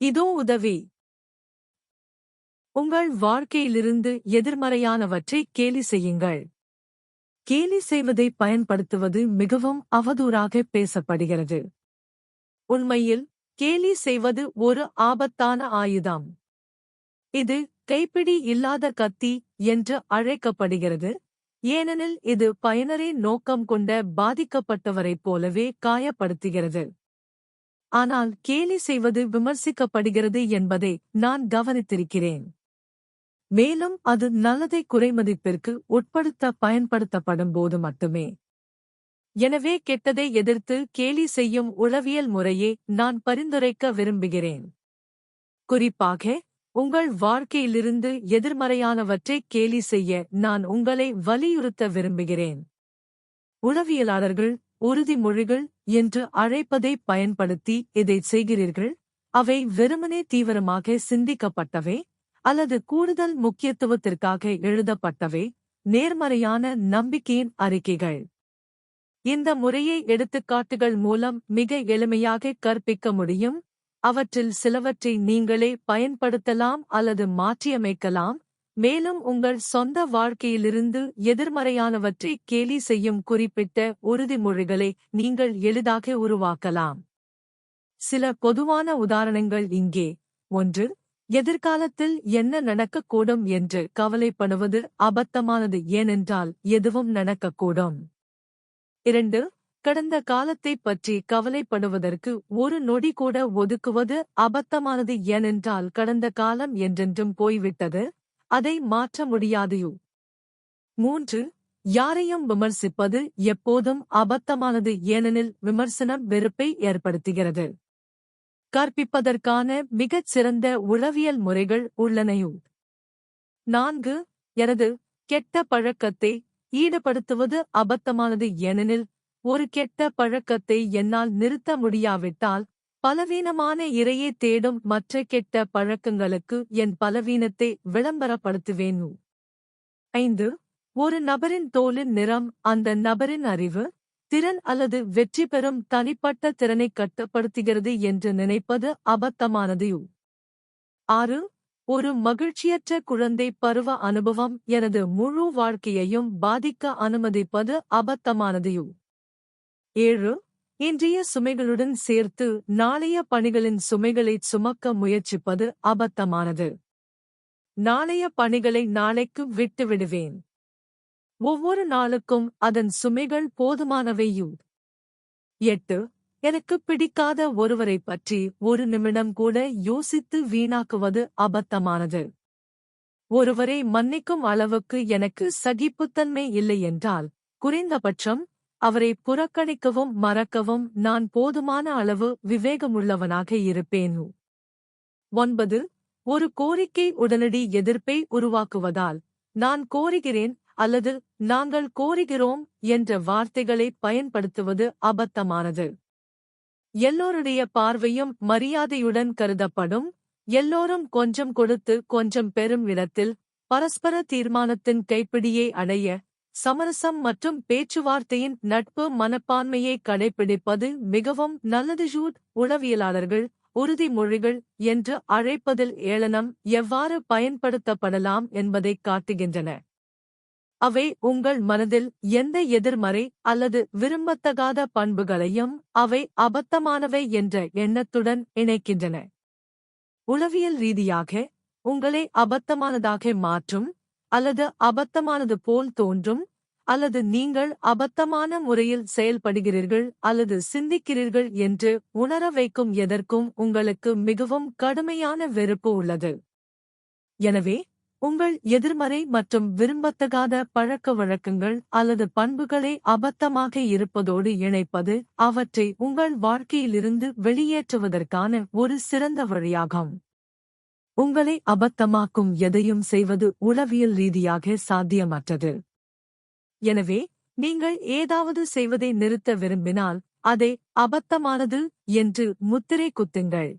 இதோ உதவி. உங்கள் வாழ்க்கையிலிருந்து எதிர்மறையானவற்றை கேலி செய்யுங்கள். கேலி செய்வதை பயன்படுத்துவது மிகவும் அவதூறாக பேசப்படுகிறது. உண்மையில் கேலி செய்வது ஒரு ஆபத்தான ஆயுதம். இது கைப்பிடி இல்லாத கத்தி என்று அழைக்கப்படுகிறது. ஏனெனில் இது பயனரை நோக்கம் கொண்ட பாதிக்கப்பட்டவரைப் போலவே காயப்படுத்துகிறது. ஆனால் கேலி செய்வது விமர்சிக்கப்படுகிறது என்பதை நான் கவனித்திருக்கிறேன். மேலும் அது நல்லதை குறைமதிப்பிற்கு உட்படுத்த பயன்படுத்தப்படும் போது மட்டுமே. எனவே கெட்டதை எதிர்த்து கேலி செய்யும் உளவியல் முறையே நான் பரிந்துரைக்க விரும்புகிறேன். குறிப்பாக உங்கள் வாழ்க்கையிலிருந்து எதிர்மறையானவற்றை கேலி செய்ய நான் உங்களை வலியுறுத்த விரும்புகிறேன். உளவியலாளர்கள் உறுதிமொழிகள் என்று அழைப்பதை பயன்படுத்தி இதை செய்கிறீர்கள். அவை வெறுமனே தீவிரமாக சிந்திக்கப்பட்டவை அல்லது கூடுதல் முக்கியத்துவத்திற்காக எழுதப்பட்டவை. நேர்மறையான நம்பிக்கையின் அறிக்கைகள். இந்த முறையை எடுத்துக்காட்டுகள் மூலம் மிக எளிமையாக கற்பிக்க முடியும். அவற்றில் சிலவற்றை நீங்களே பயன்படுத்தலாம் அல்லது மாற்றியமைக்கலாம். மேலும் உங்கள் சொந்த வாழ்க்கையிலிருந்து எதிர்மறையானவற்றை கேலி செய்யும் குறிப்பிட்ட உறுதிமொழிகளை நீங்கள் எளிதாக உருவாக்கலாம். சில பொதுவான உதாரணங்கள் இங்கே. ஒன்று எதிர்காலத்தில் என்ன நடக்கக்கூடும் என்று கவலைப்படுவது அபத்தமானது ஏனென்றால் எதுவும் நடக்கக்கூடும். இரண்டு கடந்த காலத்தைப் பற்றி கவலைப்படுவதற்கு ஒரு நொடி கூட ஒதுக்குவது அபத்தமானது ஏனென்றால் கடந்த காலம் என்றென்றும் போய்விட்டது. அதை மாற்ற முடியாதையோ? மூன்று யாரையும் விமர்சிப்பது எப்போதும் அபத்தமானது ஏனெனில் விமர்சனம் வெறுப்பை ஏற்படுத்துகிறது. கற்பிப்பதற்கான மிகச் சிறந்த உளவியல் முறைகள் உள்ளனையோ? நான்கு எனது கெட்ட பழக்கத்தை ஈடுபடுத்துவது அபத்தமானது ஏனெனில் ஒரு கெட்ட பழக்கத்தை என்னால் நிறுத்த முடியாவிட்டால் பலவீனமான இரையே தேடும் மற்ற கெட்ட பழக்கங்களுக்கு என் பலவீனத்தை விளம்பரப்படுத்துவேன். ஐந்து. ஒரு நபரின் தோலின் நிறம் அந்த நபரின் அறிவு திறன் அல்லது வெற்றி பெறும் தனிப்பட்ட திறனை கட்டுப்படுத்துகிறது என்று நினைப்பது அபத்தமானது. ஆறு. ஒரு மகிழ்ச்சியற்ற குழந்தை பருவ அனுபவம் எனது முழு வாழ்க்கையையும் பாதிக்க அனுமதிப்பது அபத்தமானது. ஏழு. இன்றைய சுமைகளுடன் சேர்த்து நாளைய பணிகளின் சுமைகளைச் சுமக்க முயற்சிப்பது அபத்தமானது. நாளைய பணிகளை நாளைக்கு விட்டுவிடுவேன். ஒவ்வொரு நாளுக்கும் அதன் சுமைகள் போதுமானவையும் எட்டு எனக்கு பிடிக்காத ஒருவரைப் பற்றி ஒரு நிமிடம் கூட யோசித்து வீணாக்குவது அபத்தமானது. ஒருவரை மன்னிக்கும் அளவுக்கு எனக்கு சகிப்புத்தன்மை இல்லை என்றால் குறைந்தபட்சம் அவரை புறக்கணிக்கவும் மறக்கவும் நான் போதுமான அளவு விவேகமுள்ளவனாக இருப்பேன். ஒன்பது. ஒரு கோரிக்கை உடனடி எதிர்ப்பை உருவாக்குவதால் நான் கோருகிறேன் அல்லது நாங்கள் கோருகிறோம் என்ற வார்த்தைகளை பயன்படுத்துவது அபத்தமானது. எல்லோருடைய பார்வையும் மரியாதையுடன் கருதப்படும். எல்லோரும் கொஞ்சம் கொடுத்து கொஞ்சம் பெறும் இடத்தில் பரஸ்பர தீர்மானத்தின் கைப்பிடியை அடைய சமரசம் மற்றும் பேச்சுவார்த்தையின் நட்பு மனப்பான்மையை கடைபிடிப்பது மிகவும் நல்லது ஜூட் உளவியலாளர்கள் உறுதிமொழிகள் என்று அழைப்பதில் ஏளனம் எவ்வாறு பயன்படுத்தப்படலாம் என்பதைக் காட்டுகின்றன. அவை உங்கள் மனதில் எந்த எதிர்மறை அல்லது விரும்பத்தகாத பண்புகளையும் அவை அபத்தமானவை என்ற எண்ணத்துடன் இணைக்கின்றன. உளவியல் ரீதியாக உங்களை அபத்தமானதாக மாற்றும் அல்லது அபத்தமானது போல் தோன்றும் அல்லது நீங்கள் அபத்தமான முறையில் செயல்படுகிறீர்கள் அல்லது சிந்திக்கிறீர்கள் என்று உணர வைக்கும் எதற்கும் உங்களுக்கு மிகவும் கடுமையான வெறுப்பு உள்ளது. எனவே உங்கள் எதிர்மறை மற்றும் விரும்பத்தகாத பழக்க வழக்கங்கள் அல்லது பண்புகளை அபத்தமாக இருப்பதோடு இணைப்பது அவற்றை உங்கள் வாழ்க்கையிலிருந்து வெளியேற்றுவதற்கான ஒரு சிறந்த வழியாகும். உங்களை அபத்தமாக்கும் எதையும் செய்வது உளவியல் ரீதியாக சாத்தியமற்றது. எனவே நீங்கள் ஏதாவது செய்வதை நிறுத்த விரும்பினால் அதை அபத்தமானது என்று முத்திரை குத்துங்கள்.